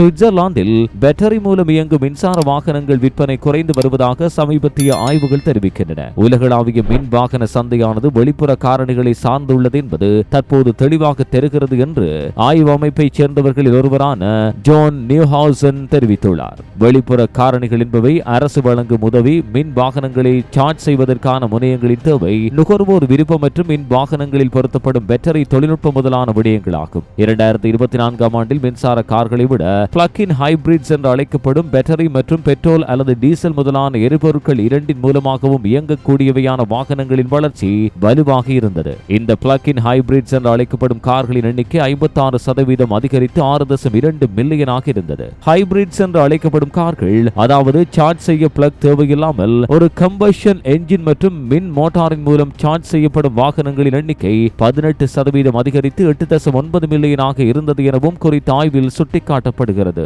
சுவிட்சர்லாந்தில் பேட்டரி மூலம் இயங்கும் மின்சார வாகனங்கள் விற்பனை குறைந்து வருவதாக சமீபத்திய ஆய்வுகள் தெரிவிக்கின்றன. உலகளாவிய மின் வாகன சந்தையானது வெளிப்புற காரணிகளை சார்ந்துள்ளது என்பது தற்போது தெளிவாக தெரிகிறது என்று ஆய்வு அமைப்பைச் சேர்ந்தவர்களில் ஒருவரான ஜோன் நியூஹாவுசன் தெரிவித்துள்ளார். வெளிப்புற காரணிகள் என்பவை அரசு வழங்கும் உதவி மின் வாகனங்களை சார்ஜ் செய்வதற்கான முனையங்களின் தேவை நுகர்வோர் விருப்பம் மற்றும் மின் வாகனங்களில் பொருத்தப்படும் பேட்டரி தொழில்நுட்பம் முதலான விடயங்களாகும். இரண்டாயிரத்தி இருபத்தி நான்காம் ஆண்டில் மின்சார கார்களை விட பிளக்-இன் ஹைபிரிட்ஸ் என்று அழைக்கப்படும் பேட்டரி மற்றும் பெட்ரோல் அல்லது டீசல் முதலான எரிபொருட்கள் இரண்டின் மூலமாகவும் இயங்கக்கூடியவையான வாகனங்களின் வளர்ச்சி வலுவாக இருந்தது. இந்த பிளக்-இன் ஹைபிரிட்ஸ் என்று அழைக்கப்படும் கார்களின் எண்ணிக்கை ஐம்பத்தாறு சதவீதம் அதிகரித்து ஆறு தசம் இரண்டு மில்லியனாக இருந்தது. ஹைபிரிட்ஸ் என்று அழைக்கப்படும் கார்கள் அதாவது சார்ஜ் செய்ய பிளக் தேவையில்லாமல் ஒரு கம்பஷன் என்ஜின் மற்றும் மின் மோட்டாரின் மூலம் சார்ஜ் செய்யப்படும் வாகனங்களின் எண்ணிக்கை பதினெட்டு சதவீதம் அதிகரித்து எட்டு தசம் ஒன்பது மில்லியனாக இருந்தது எனவும் குறித்த ஆய்வில் சுட்டிக்காட்டப்படும் சுட்டிக்காட்டப்படுகிறது